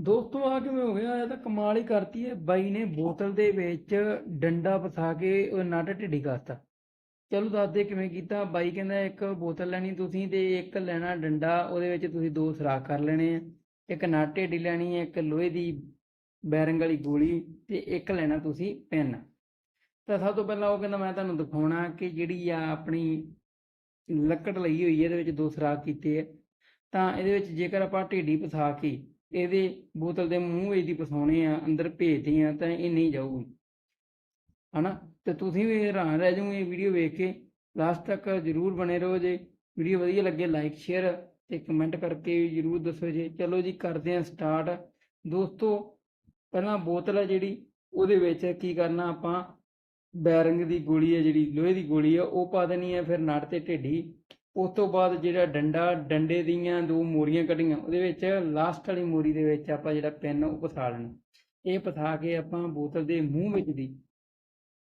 ਦੋਸਤੋ ਆ ਕਿਵੇਂ ਹੋ ਗਿਆ? ਇਹ ਤਾਂ ਕਮਾਲ ਹੀ ਕਰਤੀ ਹੈ। ਬਾਈ ਨੇ ਬੋਤਲ ਦੇ ਵਿੱਚ ਡੰਡਾ ਫਸਾ ਕੇ ਉਹ ਨਟ ਢਿੱਡੀ ਕਰਤਾ। ਚਲੋ ਦੱਸਦੇ ਕਿਵੇਂ ਕੀਤਾ? ਬਾਈ ਕਹਿੰਦਾ, ਇੱਕ ਬੋਤਲ ਲੈਣੀ ਤੁਸੀਂ ਤੇ ਇੱਕ ਲੈਣਾ ਡੰਡਾ। ਉਹਦੇ ਵਿੱਚ ਤੁਸੀਂ ਦੋ ਸੁਰਾਖ ਕਰ ਲੈਣੇ ਆ। ਇੱਕ ਨਟ ਢਿੱਡੀ ਲੈਣੀ ਹੈ ਇੱਕ ਲੋਹੇ ਦੀ ਬੈਰੰਗ ਵਾਲੀ ਗੋਲੀ ਤੇ ਇੱਕ ਲੈਣਾ ਤੁਸੀਂ ਪੈਨ। ਤਾਂ ਸਭ ਤੋਂ ਪਹਿਲਾਂ ਉਹ ਕਹਿੰਦਾ, ਮੈਂ ਤੁਹਾਨੂੰ ਦਿਖਾਉਣਾ ਕਿ ਜਿਹੜੀ ਆ ਆਪਣੀ ਲੱਕੜ ਲਈ ਹੋਈ ਹੈ ਇਹਦੇ ਵਿੱਚ ਦੋ ਸੁਰਾਖ ਕੀਤੇ ਆ। ਤਾਂ ਇਹਦੇ ਵਿੱਚ ਜੇਕਰ ਆਪਾਂ ਢੇਡੀ ਪਸਾ ਕੇ ਇਹਦੇ ਬੋਤਲ ਦੇ ਮੂੰਹ ਵਿੱਚ ਦੀ ਫਸਾਉਣੇ ਆ, ਅੰਦਰ ਭੇਜਦੇ ਆ, ਤਾਂ ਇਹ ਨਹੀਂ ਜਾਊਗੀ। ਹਨਾ? ਤੇ ਤੁਸੀਂ ਵੀ ਹੈਰਾਨ ਰਹਿ ਜਾਓਗੇ ਵੀਡੀਓ ਵੇਖ ਕੇ। ਲਾਸਟ ਤੱਕ ਜਰੂਰ ਬਣੇ ਰਹੋ ਜੇ। ਵੀਡੀਓ ਵਧੀਆ ਲੱਗੇ ਲਾਈਕ ਸ਼ੇਅਰ ਤੇ ਕਮੈਂਟ ਕਰਕੇ ਜਰੂਰ ਦੱਸੋ ਜੇ। ਚਲੋ ਜੀ, ਕਰਦੇ ਆ ਸਟਾਰਟ ਦੋਸਤੋ, ਪਹਿਲਾਂ ਬੋਤਲ ਹੈ ਜਿਹੜੀ, ਉਹਦੇ ਵਿੱਚ ਕੀ ਕਰਨਾ ਆਪਾਂ? ਬੈਰਿੰਗ ਦੀ ਗੋਲੀ ਹੈ ਜਿਹੜੀ, ਲੋਹੇ ਦੀ ਗੋਲੀ ਹੈ ਉਹ ਪਾ ਦੇਣੀ ਹੈ ਫਿਰ ਨਟ ਤੇ ਢੇਡੀ। ਉਸ ਤੋਂ ਬਾਅਦ ਜਿਹੜਾ ਡੰਡਾ, ਡੰਡੇ ਦੀਆਂ ਦੋ ਮੋਰੀਆਂ ਕੱਢੀਆਂ, ਉਹਦੇ ਵਿੱਚ ਲਾਸਟ ਵਾਲੀ ਮੋਰੀ ਦੇ ਵਿੱਚ ਆਪਾਂ ਜਿਹੜਾ ਪੈਨ ਉਹ ਪਸਾ ਲੈਣਾ। ਇਹ ਫਸਾ ਕੇ ਆਪਾਂ ਬੋਤਲ ਦੇ ਮੂੰਹ ਵਿੱਚ ਦੀ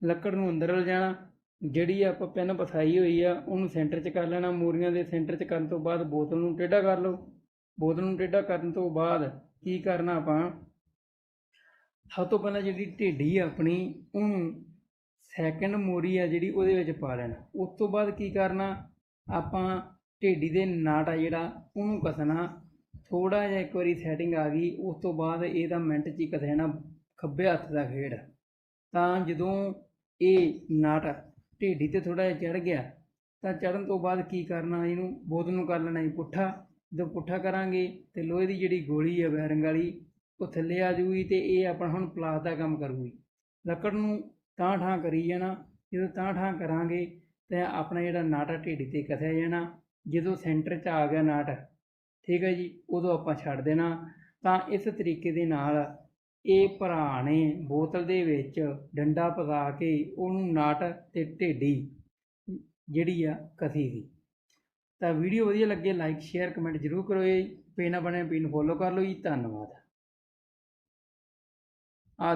ਲੱਕੜ ਨੂੰ ਅੰਦਰ ਲਿਜਾਣਾ ਜਿਹੜੀ ਆਪਾਂ ਪੈਨ ਫਸਾਈ ਹੋਈ ਆ, ਉਹਨੂੰ ਸੈਂਟਰ 'ਚ ਕਰ ਲੈਣਾ। ਮੋਰੀਆਂ ਦੇ ਸੈਂਟਰ 'ਚ ਕਰਨ ਤੋਂ ਬਾਅਦ ਬੋਤਲ ਨੂੰ ਟੇਢਾ ਕਰ ਲਓ। ਬੋਤਲ ਨੂੰ ਟੇਢਾ ਕਰਨ ਤੋਂ ਬਾਅਦ ਕੀ ਕਰਨਾ ਆਪਾਂ? ਸਭ ਤੋਂ ਪਹਿਲਾਂ ਜਿਹੜੀ ਢੇਡੀ ਆ ਆਪਣੀ, ਉਹਨੂੰ ਸੈਕਿੰਡ ਮੋਰੀ ਆ ਜਿਹੜੀ ਉਹਦੇ ਵਿੱਚ ਪਾ ਲੈਣਾ। ਉਸ ਤੋਂ ਬਾਅਦ ਕੀ ਕਰਨਾ? ਆਪਾਂ ਢੇਡੀ ਦੇ ਨਾਟ ਆ ਜਿਹੜਾ, ਉਹਨੂੰ ਕੱਸਣਾ। ਥੋੜਾ ਜਿਹਾ ਇੱਕ ਵਾਰੀ ਸੈਟਿੰਗ ਆ ਗਈ, ਉਸ ਤੋਂ ਬਾਅਦ ਇਹਦਾ ਮਿੰਟ 'ਚ ਹੀ ਕਸ ਜਾਣਾ ਖੱਬੇ ਹੱਥ ਦਾ ਖੇਡ। ਤਾਂ ਜਦੋਂ ਇਹ ਨਾਟ ਢੇਡੀ ਤੇ ਥੋੜਾ ਜਿਹਾ ਚੜ ਗਿਆ, ਤਾਂ ਚੜਨ ਤੋਂ ਬਾਅਦ ਕੀ ਕਰਨਾ, ਇਹਨੂੰ ਬੋਤਲ ਨੂੰ ਕਰ ਲੈਣਾ ਜੀ ਪੁੱਠਾ। ਜਦੋਂ ਪੁੱਠਾ ਕਰਾਂਗੇ ਤੇ ਲੋਹੇ ਦੀ ਜਿਹੜੀ ਗੋਲੀ ਹੈ ਬੈਰੰਗ ਵਾਲੀ, ਉਹ ਥੱਲੇ ਆ ਜੂਗੀ ਤੇ ਇਹ ਆਪਣਾ ਹੁਣ ਪਲਾਸ ਦਾ ਕੰਮ ਕਰੂਗੀ। ਲੱਕੜ ਨੂੰ ਤਾਂ ਠਾਂ ਕਰੀ ਜਾਣਾ, ਜਦੋਂ ਤਾਂ ਠਾਂ ਕਰਾਂਗੇ ਤੇ ਆਪਣਾ ਜਿਹੜਾ ਨਾਟ ਆ ਢੇਡੀ ਤੇ ਕਸਿਆ ਜਾਣਾ, ਜਦੋਂ ਸੈਂਟਰ 'ਚ ਆ ਗਿਆ ਨਾਟ, ਠੀਕ ਹੈ ਜੀ, ਉਦੋਂ ਆਪਾਂ ਛੱਡ ਦੇਣਾ। ਤਾਂ ਇਸ ਤਰੀਕੇ ਦੇ ਨਾਲ ਇਹ ਭਰਾ ਨੇ ਬੋਤਲ ਦੇ ਵਿੱਚ ਡੰਡਾ ਫਸਾ ਕੇ ਉਹਨੂੰ ਨਾਟ ਤੇ ਢੇਡੀ ਜਿਹੜੀ ਆ ਕਸੀ ਸੀ। ਤਾਂ ਵੀਡੀਓ ਵਧੀਆ ਲੱਗੇ ਲਾਈਕ ਸ਼ੇਅਰ ਕਮੈਂਟ ਜ਼ਰੂਰ ਕਰੋ ਜੀ। ਪੇਜ ਬਣੇ ਪੇਜ ਨੂੰ ਫੋਲੋ ਕਰ ਲਓ ਜੀ। ਧੰਨਵਾਦ। ਆ